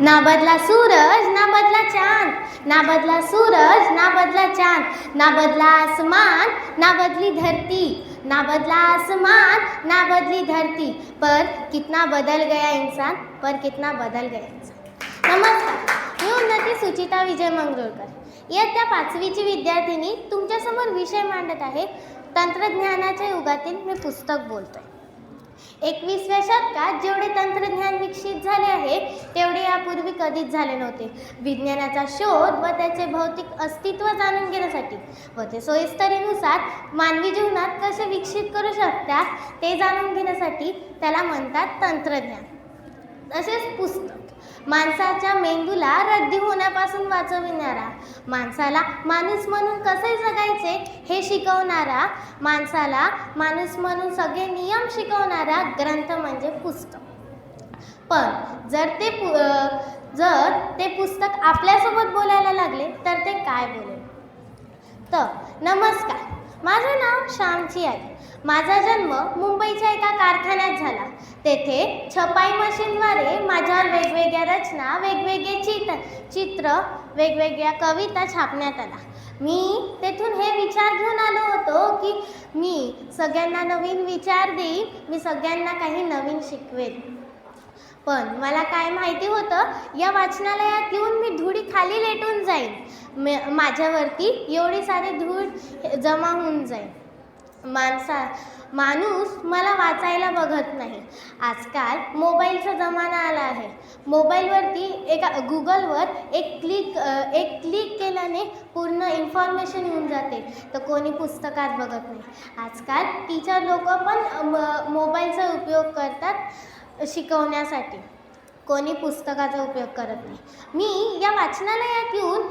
ना बदला सूरज ना बदला चांद. ना बदला सूरज ना बदला चांद. ना बदला आसमान ना बदली धरती. ना बदला आसमान ना बदली धरती. पर कितना बदल गया इंसान पर कितना बदल गया इंसान. नमस्कार मी उन्नती सुचिता विजय मंगरुळकर. इयत्ता पाचवीची विद्यार्थिनी तुमच्यासमोर विषय मांडत आहे तंत्रज्ञानाच्या युगातील मी पुस्तक बोलतोय. एकवीसव्या शतकात जेवढे तंत्रज्ञान विकसित झाले आहे तेवढे यापूर्वी कधीच झाले नव्हते. विज्ञानाचा शोध व त्याचे भौतिक अस्तित्व जाणून घेण्यासाठी व ते सोयीस्करीनुसार मानवी जीवनात कसे विकसित करू शकतात ते जाणून घेण्यासाठी त्याला म्हणतात तंत्रज्ञान. तसेच पुस्तक. माणसाच्या मेंदूला रद्दी होण्यापासून वाचविणारा माणसाला माणूस म्हणून कसे जगायचे हे शिकवणारा माणसाला माणूस म्हणून सगळे नियम शिकवणारा ग्रंथ म्हणजे पुस्तक. पण जर ते पु जर ते पुस्तक आपल्यासोबत बोलायला लागले तर ते काय बोलेल? तर नमस्कार. माझं नाव श्यामची आहे माझा जन्म मुंबईच्या एका कारखान्यात झाला. तेथे छपाई मशीनद्वारे माझ्यावर वेगवेगळ्या रचना वेगवेगळे चित्र चित्र वेगवेगळ्या कविता छापण्यात आला मी तेथून हे विचार घेऊन आलो होतो की मी सगळ्यांना नवीन विचार देईन मी सगळ्यांना काही नवीन शिकवेन. पण मला काय माहिती होतं या वाचनालयात येऊन मी धुळी खाली लेटून जाईन. मे माझ्यावरती एवढी सारी धूळ जमा होऊन जाईल. माणसा माणूस मला वाचायला बघत नाही. आजकाल मोबाईलचा जमाना आला आहे. मोबाईलवरती एका गुगलवर एक क्लिक एक क्लिक केल्याने पूर्ण इन्फॉर्मेशन येऊन जाते. तर कोणी पुस्तकात बघत नाही. आजकाल टीचर लोक पण म- मोबाईलचा उपयोग करतात. शिकवण्यासाठी. कोणी पुस्तकाचा उपयोग करत नाही. मी या वाचनालयात येऊन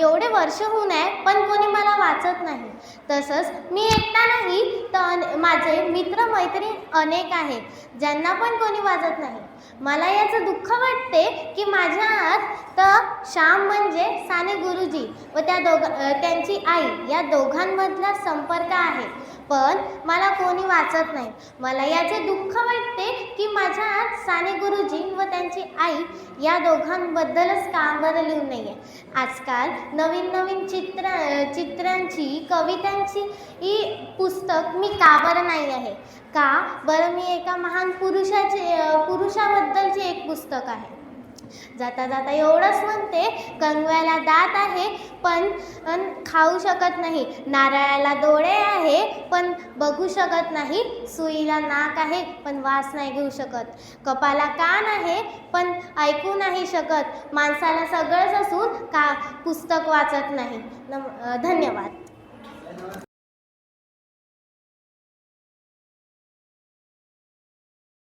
एवढे वर्ष होऊन आहे पण कोणी मला वाचत नाही. तसंच मी एकटा नाही तर माझे मित्र मैत्रीण अनेक आहेत ज्यांना पण कोणी वाचत नाही. मला याचं दुःख वाटते की माझ्या आत तर श्याम म्हणजे साने गुरुजी व त्या दोघ त्यांची आई या दोघांमधला संपर्क आहे. पण मला कोणी वाचत नाही. मला याचे दुःख वाटते की माझ्या आज साने गुरुजी व त्यांची आई या दोघांबद्दलच का बरं लिहून नाही आहे आजकाल नवीन नवीन चित्र चित्रांची कवितांची ही पुस्तक मी का बरं नाही आहे? का? बरं मी एका महान पुरुषाचे पुरुषाबद्दलचे एक पुस्तक आहे. जाता जाता एवढंच म्हणते कंगव्याला दात आहे पण खाऊ शकत नाही. नारळाला डोळे आहे पण बघू शकत नाही. सुईला नाक आहे पण वास नाही घेऊ शकत. कपाला कान आहे पण ऐकू नाही शकत. माणसाला सगळंच असून का पुस्तक वाचत नाही. नम धन्यवाद.